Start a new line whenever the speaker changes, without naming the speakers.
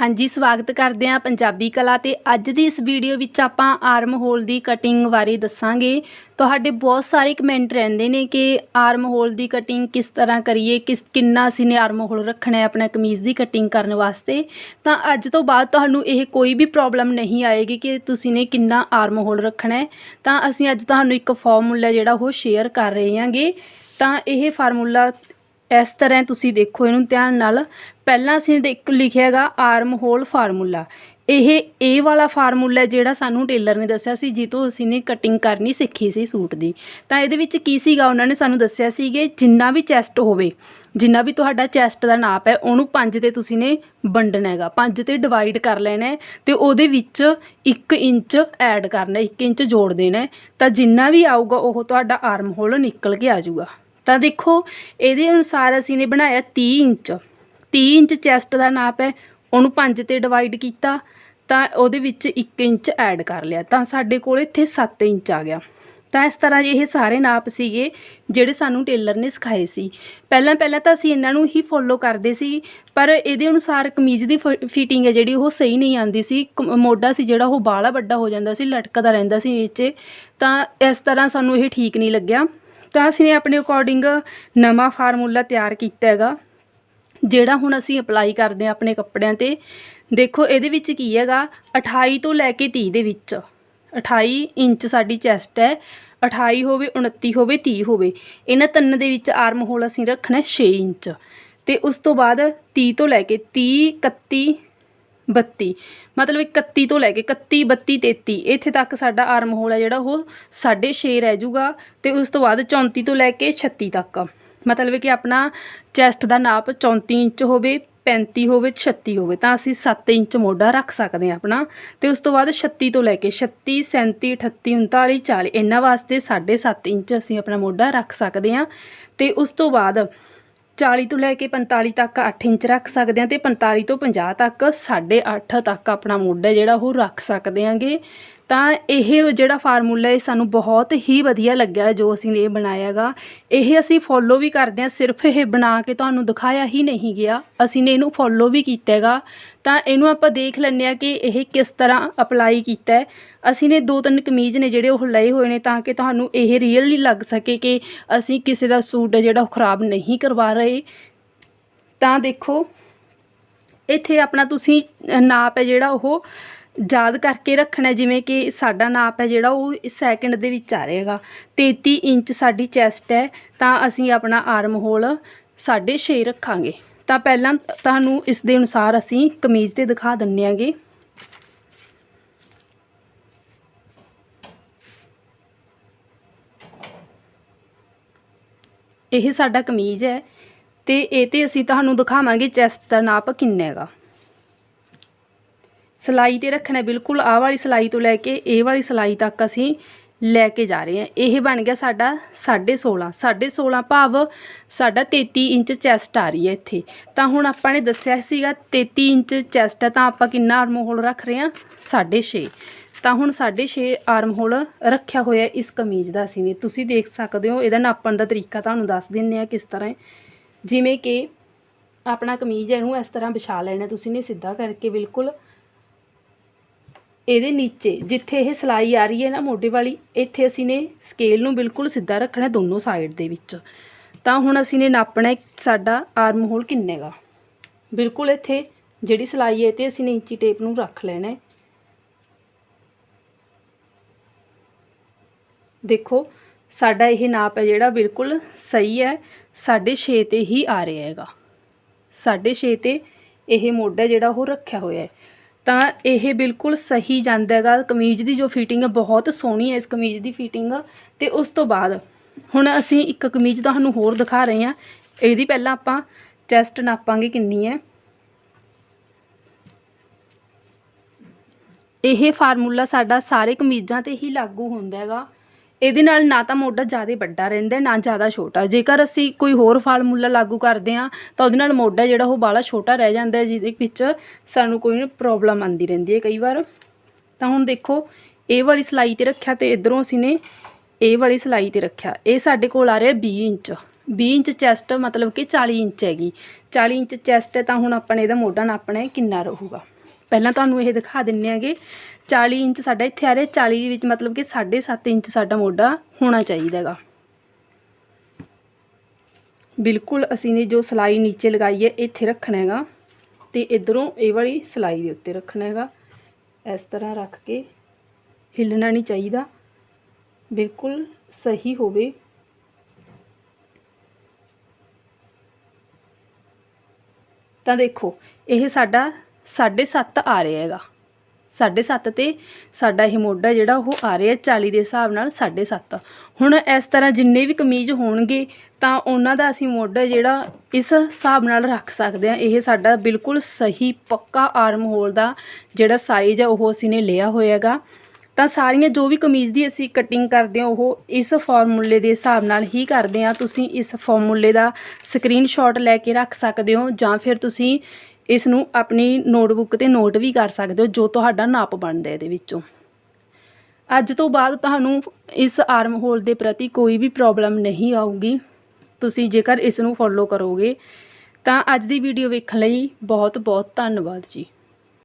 ਹਾਂਜੀ, ਸਵਾਗਤ ਕਰਦੇ ਹਾਂ ਪੰਜਾਬੀ ਕਲਾ ਤੇ ਅੱਜ ਦੀ ਇਸ ਵੀਡੀਓ ਵਿੱਚ ਆਪਾਂ ਆਰਮ ਹੋਲ ਦੀ ਕਟਿੰਗ ਬਾਰੇ ਦੱਸਾਂਗੇ। ਤੁਹਾਡੇ ਬਹੁਤ ਸਾਰੇ ਕਮੈਂਟ ਰਹਿੰਦੇ ਨੇ ਕਿ ਆਰਮ ਹੋਲ ਦੀ ਕਟਿੰਗ ਕਿਸ ਤਰ੍ਹਾਂ ਕਰੀਏ, ਕਿਸ, ਕਿੰਨਾ ਅਸੀਂ ਨੇ ਆਰਮ ਹੋਲ ਰੱਖਣਾ ਹੈ ਆਪਣਾ ਕਮੀਜ਼ ਦੀ ਕਟਿੰਗ ਕਰਨ ਵਾਸਤੇ। ਤਾਂ ਅੱਜ ਤੋਂ ਬਾਅਦ ਤੁਹਾਨੂੰ ਇਹ ਕੋਈ ਵੀ ਪ੍ਰੋਬਲਮ ਨਹੀਂ ਆਏਗੀ ਕਿ ਤੁਸੀਂ ਨੇ ਕਿੰਨਾ ਆਰਮ ਹੋਲ ਰੱਖਣਾ ਹੈ। ਤਾਂ ਅਸੀਂ ਅੱਜ ਤੁਹਾਨੂੰ ਇੱਕ ਫਾਰਮੂਲਾ ਜਿਹੜਾ ਉਹ ਸ਼ੇਅਰ ਕਰ ਰਹੇ ਹਾਂਗੇ। ਤਾਂ ਇਹ ਫਾਰਮੂਲਾ ਇਸ ਤਰ੍ਹਾਂ ਤੁਸੀਂ ਦੇਖੋ ਇਹਨੂੰ ਧਿਆਨ ਨਾਲ। ਪਹਿਲਾਂ ਅਸੀਂ ਇੱਕ ਲਿਖਿਆ ਹੈਗਾ ਆਰਮ ਹੋਲ ਫਾਰਮੂਲਾ ਇਹ ਇਹ ਵਾਲਾ ਫਾਰਮੂਲਾ ਜਿਹੜਾ ਸਾਨੂੰ ਟੇਲਰ ਨੇ ਦੱਸਿਆ ਸੀ ਜਿੱਤੋਂ ਅਸੀਂ ਨੇ ਕਟਿੰਗ ਕਰਨੀ ਸਿੱਖੀ ਸੀ ਸੂਟ ਦੀ। ਤਾਂ ਇਹਦੇ ਵਿੱਚ ਕੀ ਸੀਗਾ? ਉਹਨਾਂ ਨੇ ਸਾਨੂੰ ਦੱਸਿਆ ਸੀਗੇ ਜਿੰਨਾ ਵੀ ਚੈਸਟ ਹੋਵੇ, ਜਿੰਨਾ ਵੀ ਤੁਹਾਡਾ ਚੈਸਟ ਦਾ ਨਾਪ ਹੈ, ਉਹਨੂੰ ਪੰਜ ਤੇ ਤੁਸੀਂ ਨੇ ਵੰਡਣਾ ਹੈਗਾ। ਪੰਜ ਤੇ ਡਿਵਾਈਡ ਕਰ ਲੈਣਾ ਹੈ ਤੇ ਉਹਦੇ ਵਿੱਚ 1 ਇੰਚ ਐਡ ਕਰਨਾ 1 ਇੰਚ ਜੋੜ ਦੇਣਾ ਤਾਂ ਜਿੰਨਾ ਵੀ ਆਊਗਾ, ਉਹ ਤੁਹਾਡਾ ਆਰਮ ਹੋਲ ਨਿਕਲ ਕੇ ਆ ਜਾਊਗਾ। ਤਾਂ ਦੇਖੋ, ਇਹਦੇ ਅਨੁਸਾਰ ਅਸੀਂ ਨੇ ਬਣਾਇਆ 30 ਇੰਚ। 30 ਇੰਚ ਚੈਸਟ ਦਾ ਨਾਪ ਹੈ, ਉਹਨੂੰ 5 ਤੇ ਡਿਵਾਈਡ ਕੀਤਾ, ਤਾਂ ਉਹਦੇ ਵਿੱਚ 1 ਇੰਚ ਐਡ ਕਰ ਲਿਆ। ਤਾਂ ਸਾਡੇ ਕੋਲ ਇੱਥੇ 7 ਇੰਚ ਆ ਗਿਆ। ਤਾਂ ਇਸ ਤਰ੍ਹਾਂ ਇਹ ਸਾਰੇ ਨਾਪ ਸੀਗੇ, ਜਿਹੜੇ ਸਾਨੂੰ ਟੇਲਰ ਨੇ ਸਿਖਾਏ ਸੀ। ਪਹਿਲਾਂ ਪਹਿਲਾਂ ਤਾਂ ਅਸੀਂ ਇਹਨਾਂ ਨੂੰ ਹੀ ਫੋਲੋ ਕਰਦੇ ਸੀ, ਪਰ ਇਹਦੇ ਅਨੁਸਾਰ ਕਮੀਜ਼ ਦੀ ਫਿਟਿੰਗ ਹੈ ਜਿਹੜੀ, ਉਹ ਸਹੀ ਨਹੀਂ ਆਉਂਦੀ ਸੀ। ਕ- ਮੋਢਾ ਸੀ ਜਿਹੜਾ, ਉਹ ਬਾਹਲਾ ਵੱਡਾ ਹੋ ਜਾਂਦਾ ਸੀ, ਲਟਕਦਾ ਰਹਿੰਦਾ ਸੀ ਨੀਚੇ। ਤਾਂ ਇਸ ਤਰ੍ਹਾਂ ਸਾਨੂੰ ਇਹ ਠੀਕ ਨਹੀਂ ਲੱਗਿਆ। ਤਾਂ ਅਸੀਂ ਨੇ ਆਪਣੇ ਅਕੋਰਡਿੰਗ ਨਵਾਂ ਫਾਰਮੂਲਾ ਤਿਆਰ ਕੀਤਾ ਹੈਗਾ, ਜਿਹੜਾ ਹੁਣ ਅਸੀਂ ਅਪਲਾਈ ਕਰਦੇ ਹਾਂ ਆਪਣੇ ਕੱਪੜਿਆਂ ਤੇ। ਦੇਖੋ, ਇਹਦੇ ਵਿੱਚ ਕੀ ਹੈਗਾ 28 ਤੋਂ ਲੈ ਕੇ 30 ਦੇ ਵਿੱਚ। 28 ਇੰਚ ਸਾਡੀ ਚੈਸਟ ਹੈ 28 ਹੋਵੇ 29 ਹੋਵੇ 30 ਹੋਵੇ। ਇਹਨਾਂ ਤਿੰਨ ਦੇ ਵਿੱਚ ਆਰਮ ਹੋਲ ਅਸੀਂ ਰੱਖਣਾ 6 ਇੰਚ। ਤੇ ਉਸ ਤੋਂ ਬਾਅਦ 30 ਤੋਂ ਲੈ ਕੇ 30 31 32 ਮਤਲਬ 31 ਤੋਂ ਲੈ ਕੇ 31 32 33 ਇੱਥੇ ਤੱਕ ਸਾਡਾ ਆਰਮ ਹੋਲ ਹੈ ਜਿਹੜਾ ਉਹ 6.5 ਰਹਿ ਜਾਊਗਾ ਤੇ ਉਸ ਤੋਂ ਬਾਅਦ 34 ਤੋਂ ਲੈ ਕੇ 36 ਤੱਕ। ਮਤਲਬ ਕਿ ਆਪਣਾ ਚੈਸਟ ਦਾ ਨਾਪ 34 ਇੰਚ ਹੋਵੇ 35 ਹੋਵੇ 36 ਹੋਵੇ, ਤਾਂ ਅਸੀਂ 7 ਇੰਚ ਮੋਢਾ ਰੱਖ ਸਕਦੇ ਹਾਂ ਆਪਣਾ। ਤੇ ਉਸ ਤੋਂ ਬਾਅਦ 36 ਤੋਂ ਲੈ ਕੇ 36 37 38 39 40 ਇਹਨਾਂ ਵਾਸਤੇ 7.5 ਇੰਚ ਅਸੀਂ ਆਪਣਾ ਮੋਢਾ ਰੱਖ ਸਕਦੇ ਹਾਂ। ਤੇ ਉਸ ਤੋਂ ਬਾਅਦ 40 ਤੋਂ ਲੈ ਕੇ 45 ਤੱਕ 8 ਇੰਚ ਰੱਖ ਸਕਦੇ ਹਾਂ ਤੇ 45 ਤੋਂ 50 ਤੱਕ 8.5 ਤੱਕ ਆਪਣਾ ਮੋਢਾ ਜਿਹੜਾ ਉਹ ਰੱਖ ਸਕਦੇ ਹਾਂਗੇ। ਤਾਂ ਇਹ ਜਿਹੜਾ ਫਾਰਮੂਲਾ ਇਹ ਸਾਨੂੰ ਬਹੁਤ ਹੀ ਵਧੀਆ ਲੱਗਿਆ ਜੋ ਅਸੀਂ ਨੇ ਇਹ ਬਣਾਇਆਗਾ। ਇਹ ਅਸੀਂ ਫੋਲੋ ਵੀ ਕਰਦੇ ਹਾਂ, ਸਿਰਫ ਇਹ ਬਣਾ ਕੇ ਤੁਹਾਨੂੰ ਦਿਖਾਇਆ ਹੀ ਨਹੀਂ ਗਿਆ। ਅਸੀਂ ਨੇ ਇਹਨੂੰ ਫੋਲੋ ਵੀ ਕੀਤਾ ਹੈਗਾ ਤਾਂ ਇਹਨੂੰ ਆਪਾਂ ਦੇਖ ਲੈਂਦੇ ਆ ਕਿ ਇਹ ਕਿਸ ਤਰ੍ਹਾਂ ਅਪਲਾਈ ਕੀਤਾ ਅਸੀਂ ਨੇ ਦੋ ਤਿੰਨ ਕਮੀਜ਼ ਨੇ ਜਿਹੜੇ ਉਹ ਲਏ ਹੋਏ ਨੇ ਤਾਂ ਕਿ ਤੁਹਾਨੂੰ ਇਹ ਰੀਅਲੀ ਲੱਗ ਸਕੇ ਕਿ ਅਸੀਂ ਕਿਸੇ ਦਾ ਸੂਟ ਹੈ ਜਿਹੜਾ ਉਹ ਖਰਾਬ ਨਹੀਂ ਕਰਵਾ ਰਹੇ। ਤਾਂ ਦੇਖੋ, ਇੱਥੇ ਆਪਣਾ ਤੁਸੀਂ ਨਾਪ ਹੈ ਜਿਹੜਾ ਉਹ ਯਾਦ ਕਰਕੇ ਰੱਖਣਾ ਜਿਵੇਂ ਕਿ ਸਾਡਾ ਨਾਪ ਹੈ ਜਿਹੜਾ ਉਹ ਸੈਕਿੰਡ ਦੇ ਵਿੱਚ ਆ ਰਹੇਗਾ 33 ਇੰਚ ਸਾਡੀ ਚੈਸਟ ਹੈ, ਤਾਂ ਅਸੀਂ ਆਪਣਾ ਆਰਮ ਹੋਲ 6.5 ਰੱਖਾਂਗੇ। ਤਾਂ ਪਹਿਲਾਂ ਤੁਹਾਨੂੰ ਇਸ ਦੇ ਅਨੁਸਾਰ ਅਸੀਂ ਕਮੀਜ਼ ਤੇ ਦਿਖਾ ਦਿੰਨੇ ਆਂਗੇ ਇਹ ਸਾਡਾ ਕਮੀਜ਼ ਹੈ ਤੇ ਇਹ ਤੇ ਅਸੀਂ ਤੁਹਾਨੂੰ ਦਿਖਾਵਾਂਗੇ ਚੈਸਟ ਦਾ ਨਾਪ ਕਿੰਨਾ ਹੈਗਾ। ਸਲਾਈ ਤੇ ਰੱਖਣਾ ਬਿਲਕੁਲ ਆਹ ਵਾਲੀ ਸਲਾਈ ਤੋਂ ਲੈ ਕੇ ਇਹ ਵਾਲੀ ਸਲਾਈ ਤੱਕ ਅਸੀਂ ਲੈ ਕੇ ਜਾ ਰਹੇ ਹਾਂ। ਇਹ ਬਣ ਗਿਆ ਸਾਡਾ 16.5 16.5 ਭਾਵ ਸਾਡਾ 33 ਇੰਚ ਚੈਸਟ ਆ ਰਹੀ ਹੈ ਇੱਥੇ। ਤਾਂ ਹੁਣ ਆਪਾਂ ਨੇ ਦੱਸਿਆ ਸੀਗਾ 33 ਇੰਚ ਚੈਸਟ ਹੈ ਤਾਂ ਆਪਾਂ ਕਿੰਨਾ ਆਰਮ ਹੋਲ ਰੱਖ ਰਹੇ ਹਾਂ? 6.5 ਤਾਂ ਹੁਣ 6.5 ਆਰਮ ਹੋਲ ਰੱਖਿਆ ਹੋਇਆ ਇਸ ਕਮੀਜ਼ ਦਾ ਅਸੀਂ ਨੇ ਤੁਸੀਂ ਦੇਖ ਸਕਦੇ ਹੋ ਇਹਦਾ ਨਾਪਣ ਦਾ ਤਰੀਕਾ ਤੁਹਾਨੂੰ ਦੱਸ ਦਿੰਨੇ ਆ ਕਿਸ ਤਰ੍ਹਾਂ ਜਿਵੇਂ ਕਿ ਆਪਣਾ ਕਮੀਜ਼ ਇਹਨੂੰ ਇਸ ਤਰ੍ਹਾਂ ਵਿਛਾ ਲੈਣਾ ਤੁਸੀਂ ਨੇ ਸਿੱਧਾ ਕਰਕੇ ਬਿਲਕੁਲ ਇਹਦੇ ਨੀਚੇ, ਜਿੱਥੇ ਇਹ ਸਲਾਈ ਆ ਰਹੀ ਹੈ ਨਾ ਮੋਢੇ ਵਾਲੀ, ਇੱਥੇ ਅਸੀਂ ਨੇ ਸਕੇਲ ਨੂੰ ਬਿਲਕੁਲ ਸਿੱਧਾ ਰੱਖਣਾ ਦੋਨੋਂ ਸਾਈਡ ਦੇ ਵਿੱਚ। ਤਾਂ ਹੁਣ ਅਸੀਂ ਨੇ ਨਾਪਣਾ ਸਾਡਾ ਆਰਮ ਹੋਲ ਕਿੰਨੇਗਾ? ਬਿਲਕੁਲ ਇੱਥੇ ਜਿਹੜੀ ਸਲਾਈ ਹੈ ਤੇ ਅਸੀਂ ਨੇ ਇੰਚੀ ਟੇਪ ਨੂੰ ਰੱਖ ਲੈਣਾ ਦੇਖੋ, ਸਾਡਾ ਇਹ ਨਾਪ ਹੈ ਜਿਹੜਾ ਬਿਲਕੁਲ ਸਹੀ ਹੈ 6.5 ਤੇ ਹੀ ਆ ਰਿਹਾ ਹੈਗਾ। 6.5 ਤੇ ਇਹ ਮੋਢਾ ਜਿਹੜਾ ਉਹ ਰੱਖਿਆ ਹੋਇਆ ਹੈ। ਤਾਂ ਇਹ ਬਿਲਕੁਲ ਸਹੀ ਜਾਂਦਾ ਹੈਗਾ। ਕਮੀਜ਼ ਦੀ ਜੋ ਫਿਟਿੰਗ ਹੈ ਬਹੁਤ ਸੋਹਣੀ ਹੈ ਇਸ ਕਮੀਜ਼ ਦੀ ਫਿਟਿੰਗ ਤੇ ਉਸ ਤੋਂ ਬਾਅਦ ਹੁਣ ਅਸੀਂ ਇੱਕ ਕਮੀਜ਼ ਤੁਹਾਨੂੰ ਹੋਰ ਦਿਖਾ ਰਹੇ ਹਾਂ। ਇਹਦੀ ਪਹਿਲਾਂ ਆਪਾਂ ਚੈਸਟ ਨਾਪਾਂਗੇ ਕਿੰਨੀ ਹੈ। ਇਹ ਫਾਰਮੂਲਾ ਸਾਡਾ ਸਾਰੇ ਕਮੀਜ਼ਾਂ ਤੇ ਹੀ ਲਾਗੂ ਹੁੰਦਾ ਹੈਗਾ। ਇਹਦੇ ਨਾਲ ਨਾ ਤਾਂ ਮੋਢਾ ਜ਼ਿਆਦਾ ਵੱਡਾ ਰਹਿੰਦਾ ਨਾ ਜ਼ਿਆਦਾ ਛੋਟਾ। ਜੇਕਰ ਅਸੀਂ ਕੋਈ ਹੋਰ ਫਾਰਮੂਲਾ ਲਾਗੂ ਕਰਦੇ ਹਾਂ, ਤਾਂ ਉਹਦੇ ਨਾਲ ਮੋਢਾ ਜਿਹੜਾ ਉਹ ਬਾਹਲਾ ਛੋਟਾ ਰਹਿ ਜਾਂਦਾ ਜਿਹਦੇ ਵਿੱਚ ਸਾਨੂੰ ਕੋਈ ਪ੍ਰੋਬਲਮ ਆਉਂਦੀ ਰਹਿੰਦੀ ਹੈ ਕਈ ਵਾਰ। ਤਾਂ ਹੁਣ ਦੇਖੋ, ਇਹ ਵਾਲੀ ਸਲਾਈ ਤੇ ਰੱਖਿਆ ਤੇ ਇਧਰੋਂ ਅਸੀਂ ਨੇ ਇਹ ਵਾਲੀ ਸਲਾਈ ਤੇ ਰੱਖਿਆ। ਇਹ ਸਾਡੇ ਕੋਲ ਆ ਰਿਹਾ 20 ਇੰਚ। 20 ਇੰਚ ਚੈਸਟ ਮਤਲਬ ਕਿ 40 ਇੰਚ ਹੈਗੀ। 40 ਇੰਚ ਚੈਸਟ ਹੈ, ਤਾਂ ਹੁਣ ਆਪਾਂ ਨੇ ਇਹਦਾ ਮੋਢਾ ਨਾਪਣਾ ਹੈ, ਕਿੰਨਾ ਰਹੂਗਾ। ਪਹਿਲਾਂ ਤੁਹਾਨੂੰ ਇਹ ਦਿਖਾ ਦਿੰਨੇ ਆਗੇ 40 ਇੰਚ ਸਾਡਾ ਇੱਥੇ ਆ ਰਿਹਾ 40 ਦੇ ਵਿੱਚ ਮਤਲਬ ਕਿ 7.5 ਇੰਚ ਸਾਡਾ ਮੋਢਾ ਹੋਣਾ ਚਾਹੀਦਾ ਹੈਗਾ। ਬਿਲਕੁਲ ਅਸੀਂ ਨੇ ਜੋ ਸਲਾਈ ਨੀਚੇ ਲਗਾਈ ਹੈ, ਇੱਥੇ ਰੱਖਣਾ ਹੈਗਾ ਤੇ ਇਧਰੋਂ ਇਹ ਵਾਲੀ ਸਲਾਈ ਦੇ ਉੱਤੇ ਰੱਖਣਾ ਹੈਗਾ। ਇਸ ਤਰ੍ਹਾਂ ਰੱਖ ਕੇ ਹਿੱਲਣਾ ਨਹੀਂ ਚਾਹੀਦਾ, ਬਿਲਕੁਲ ਸਹੀ ਹੋਵੇ। ਤਾਂ ਦੇਖੋ, ਇਹ ਸਾਡਾ 7.5 ਆ ਰਿਹਾ ਹੈਗਾ। 7.5 ਤੇ ਸਾਡਾ ਇਹ ਮੋਢਾ ਜਿਹੜਾ ਉਹ ਆ ਰਿਹਾ 40 ਦੇ ਹਿਸਾਬ ਨਾਲ 7.5 ਹੁਣ ਇਸ ਤਰ੍ਹਾਂ ਜਿੰਨੇ ਵੀ ਕਮੀਜ਼ ਹੋਣਗੇ ਤਾਂ ਉਹਨਾਂ ਦਾ ਅਸੀਂ ਮੋਢਾ ਜਿਹੜਾ ਇਸ ਹਿਸਾਬ ਨਾਲ ਰੱਖ ਸਕਦੇ ਹਾਂ। ਇਹ ਸਾਡਾ ਬਿਲਕੁਲ ਸਹੀ ਪੱਕਾ ਆਰਮ ਹੋਲ ਦਾ ਜਿਹੜਾ ਸਾਈਜ਼ ਆ, ਉਹ ਅਸੀਂ ਨੇ ਲਿਆ ਹੋਇਆਗਾ ਤਾਂ ਸਾਰੀਆਂ ਜੋ ਵੀ ਕਮੀਜ਼ ਦੀ ਅਸੀਂ ਕਟਿੰਗ ਕਰਦੇ ਹਾਂ, ਉਹ ਇਸ ਫਾਰਮੂਲੇ ਦੇ ਹਿਸਾਬ ਨਾਲ ਹੀ ਕਰਦੇ ਹਾਂ। ਤੁਸੀਂ ਇਸ ਫਾਰਮੂਲੇ ਦਾ ਸਕਰੀਨਸ਼ਾਟ ਲੈ ਕੇ ਰੱਖ ਸਕਦੇ ਹੋ ਜਾਂ ਫਿਰ ਤੁਸੀਂ ਇਸ ਨੂੰ ਆਪਣੀ ਨੋਟਬੁੱਕ ਤੇ ਨੋਟ ਵੀ ਕਰ ਸਕਦੇ ਹੋ, ਜੋ ਤੁਹਾਡਾ ਨਾਪ ਬਣਦਾ ਇਹਦੇ ਵਿੱਚੋਂ। ਅੱਜ ਤੋਂ ਬਾਅਦ ਤੁਹਾਨੂੰ ਇਸ ਆਰਮ ਹੋਲ ਦੇ ਪ੍ਰਤੀ ਕੋਈ ਵੀ ਪ੍ਰੋਬਲਮ ਨਹੀਂ ਆਊਗੀ। ਤੁਸੀਂ ਜੇਕਰ ਇਸ ਨੂੰ ਫੋਲੋ ਕਰੋਗੇ, ਤਾਂ ਅੱਜ ਦੀ ਵੀਡੀਓ ਵੇਖਣ ਲਈ ਬਹੁਤ ਬਹੁਤ ਧੰਨਵਾਦ ਜੀ।